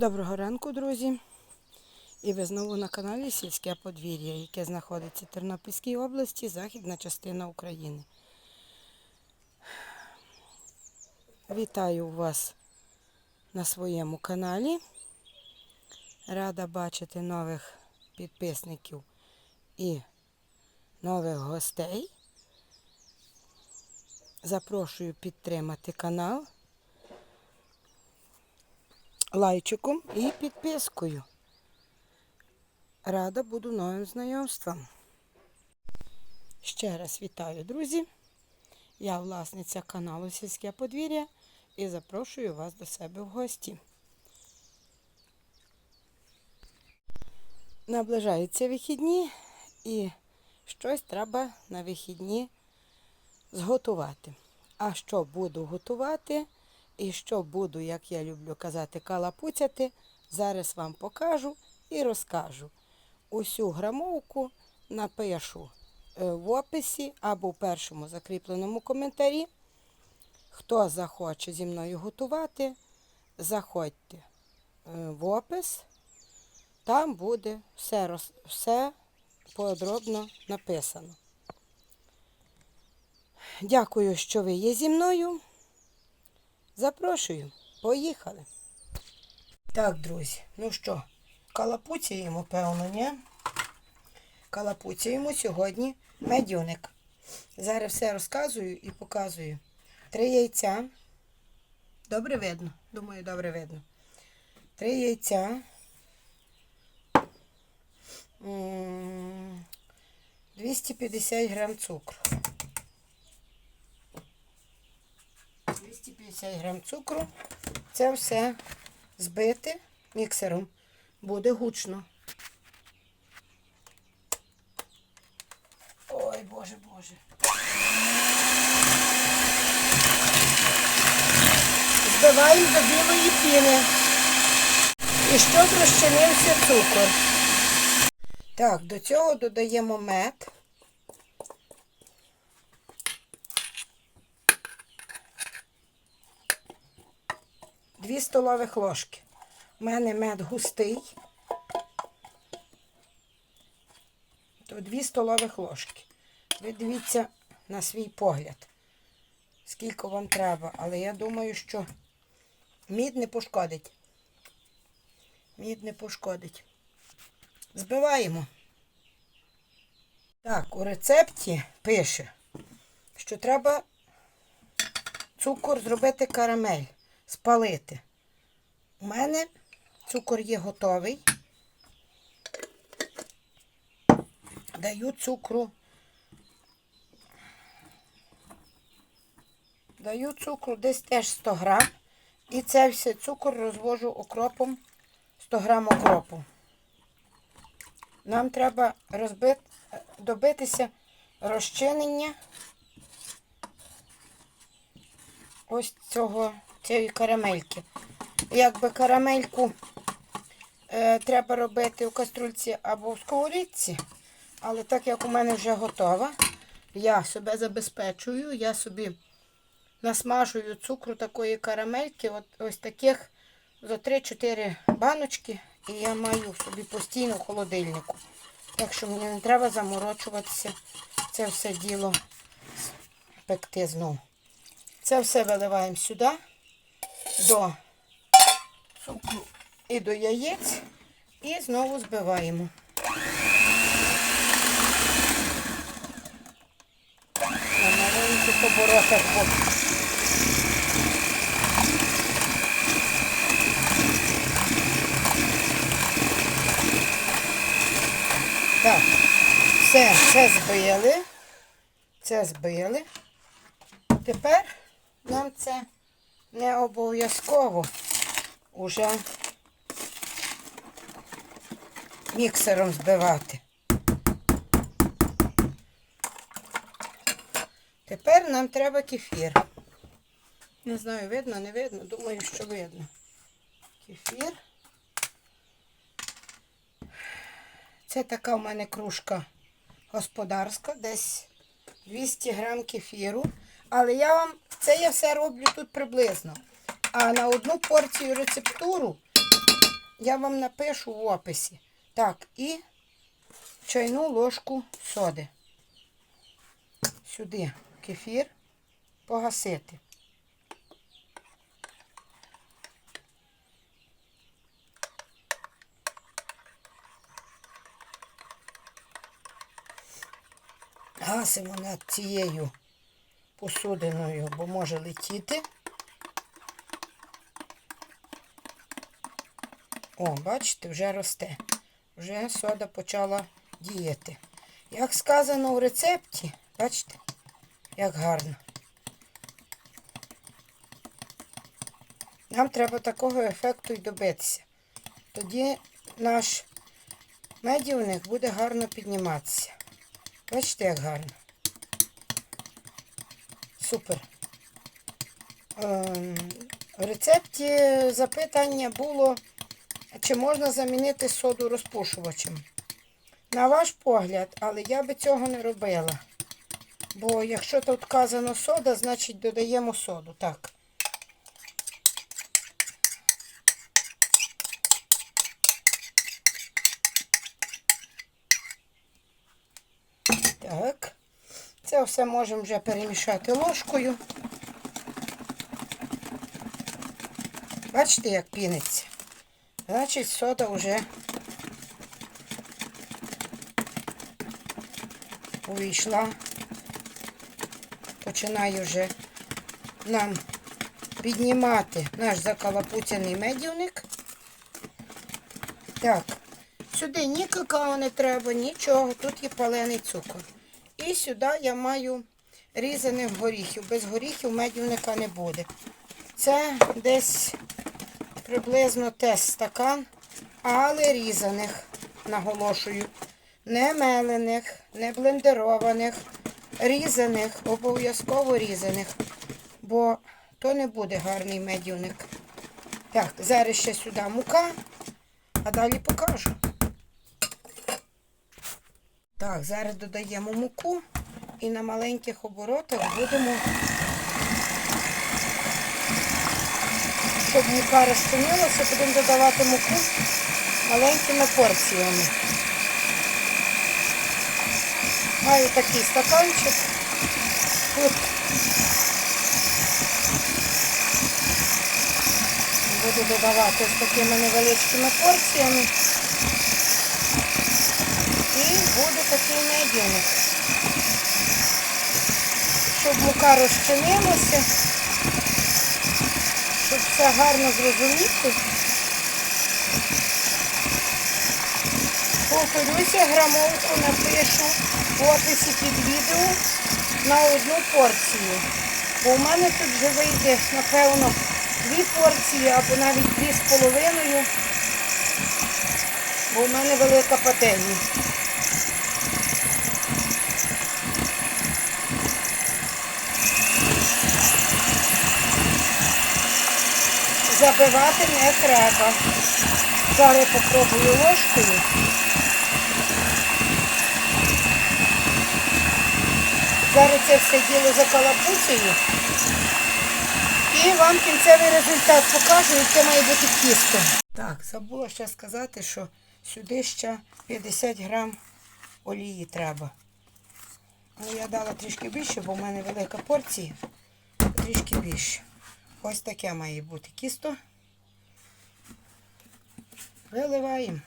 Доброго ранку, друзі! І ви знову на каналі Сільське подвір'я, яке знаходиться в Тернопільській області, західна частина України. Вітаю вас на своєму каналі. Рада бачити нових підписників і нових гостей. Запрошую підтримати канал лайчиком і підпискою. Рада буду новим знайомствам. Ще раз вітаю, друзі. Я власниця каналу Сільське подвір'я і запрошую вас до себе в гості. Наближаються вихідні і щось треба на вихідні зготувати. А що буду готувати? І що буду, як я люблю казати, калапуцяти, зараз вам покажу і розкажу. Усю грамовку напишу е, в описі або в першому закріпленому коментарі. Хто захоче зі мною готувати, заходьте е, в опис. Там буде все, роз- все подробно написано. Дякую, що ви є зі мною. Запрошую, поїхали. Так, друзі, ну що, калапуціємо, певно, ні? Калапуціємо сьогодні медюник. Зараз все розказую і показую. Три яйця. Добре видно? Думаю, добре видно. Три яйця. М, 250 грам цукру. 250 грам цукру. Це все збити міксером. Буде гучно. Ой, Боже, Боже. Збиваємо до білої піни. І щоб розчинився цукор. Так, до цього додаємо мед. Дві столових ложки. У мене мед густий. То дві столових ложки. Ви дивіться на свій погляд, скільки вам треба. Але я думаю, що мід не пошкодить. Мід не пошкодить. Збиваємо. Так, у рецепті пише, що треба цукор зробити карамель, спалити. У мене цукор є готовий. Даю цукру. Даю цукру десь теж 100 грам. І цей все цукор розвожу окропом 100 грам окропу. Нам треба розбити, добитися розчинення ось цього, цієї карамельки. Якби карамельку е, треба робити у каструльці або в сковорідці, але так як у мене вже готова, я себе забезпечую, я собі насмажую цукру такої карамельки, от ось таких за 3-4 баночки, і я маю собі постійно в холодильнику. Так що мені не треба заморочуватися це все діло пекти знову. Це все виливаємо сюди до цукру і до яєць і знову збиваємо. На маленьких оборотах. бо- Так, все, це збили. Це збили. Тепер нам це не обов'язково уже міксером збивати. Тепер нам треба кефір. Не знаю, видно, не видно. Думаю, що видно. Кефір. Це така в мене кружка господарська, десь 200 грам кефіру. Але я вам це я все роблю тут приблизно. А на одну порцію рецептуру я вам напишу в описі. Так, і чайну ложку соди. Сюди кефір погасити. Гасимо над цією посудиною, бо може летіти. О, бачите, вже росте. Вже сода почала діяти. Як сказано в рецепті, бачите, як гарно. Нам треба такого ефекту й добитися. Тоді наш медівник буде гарно підніматися. Бачите, як гарно. Супер. Ем, В рецепті запитання було, чи можна замінити соду розпушувачем. На ваш погляд, але я би цього не робила. Бо якщо тут вказано сода, значить додаємо соду. Так. Так. Це все можемо вже перемішати ложкою. Бачите, як піниться? Значить, сода вже увійшла. Починає вже нам піднімати наш закалапуцяний медівник. Так, сюди ні какао не треба, нічого, тут є палений цукор. І сюди я маю різаних горіхів. Без горіхів медівника не буде. Це десь приблизно теж стакан, але різаних, наголошую, не мелених, не блендерованих, різаних, обов'язково різаних, бо то не буде гарний медівник. Так, зараз ще сюди мука, а далі покажу. Так, зараз додаємо муку і на маленьких оборотах будемо, щоб мука розчинилася, будемо додавати муку маленькими порціями. Маю такий стаканчик. Тут буду додавати ось такими невеличкими порціями. Буде такий медівник. Щоб мука розчинилася, щоб все гарно зрозуміти. Повторюся, грамовку напишу в описі під відео на одну порцію. Бо у мене тут вже вийде, напевно, дві порції або навіть дві з половиною, бо у мене велика пательня. Забивати не треба. Зараз попробую ложкою. Зараз це все діло закалапуцею. І вам кінцевий результат покажу, яке має бути тісто. Так, забула ще сказати, що сюди ще 50 грам олії треба. Ну, я дала трішки більше, бо в мене велика порція. Трішки більше. Ось таке має бути кісто. Виливаємо.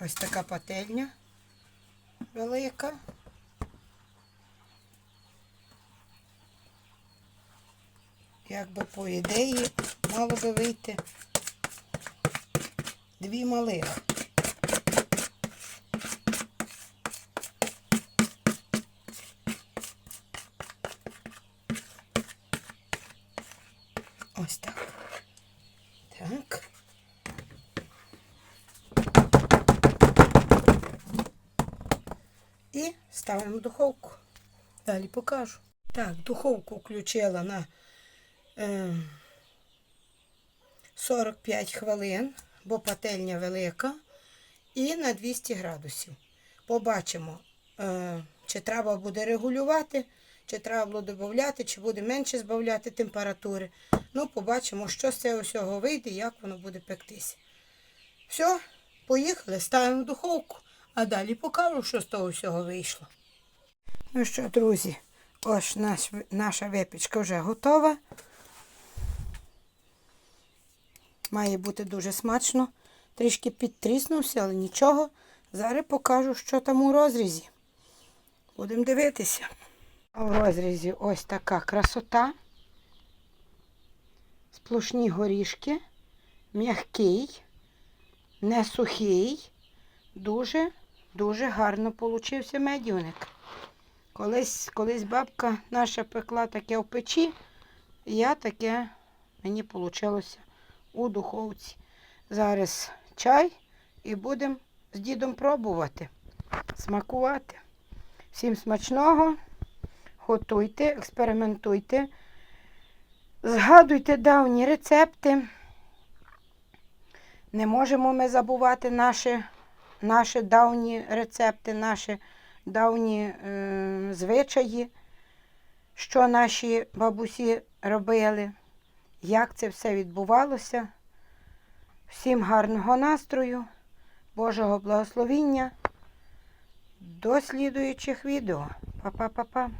Ось така пательня велика. Якби по ідеї мало би вийти дві малих. Ось так. Так. І ставимо в духовку. Далі покажу. Так, духовку включила на е, 45 хвилин, бо пательня велика, і на 200 градусів. Побачимо, е, чи треба буде регулювати, чи треба буде додати, чи буде менше збавляти температури. Ну, побачимо, що з цього всього вийде, як воно буде пектися. Все, поїхали, ставимо духовку, а далі покажу, що з того всього вийшло. Ну що, друзі, ось наш, наша випічка вже готова. Має бути дуже смачно. Трішки підтріснувся, але нічого. Зараз покажу, що там у розрізі. Будемо дивитися. А в розрізі ось така красота. Сплошні горішки, м'який, не сухий. Дуже, дуже гарно получився медівник. Колись, колись бабка наша пекла таке в печі, я таке мені вийшло у духовці. Зараз чай і будемо з дідом пробувати, смакувати. Всім смачного, готуйте, експериментуйте, згадуйте давні рецепти. Не можемо ми забувати наші, наші давні рецепти, наші давні е, звичаї, що наші бабусі робили, як це все відбувалося. Всім гарного настрою, Божого благословіння. До слідуючих відео. Па-па-па-па.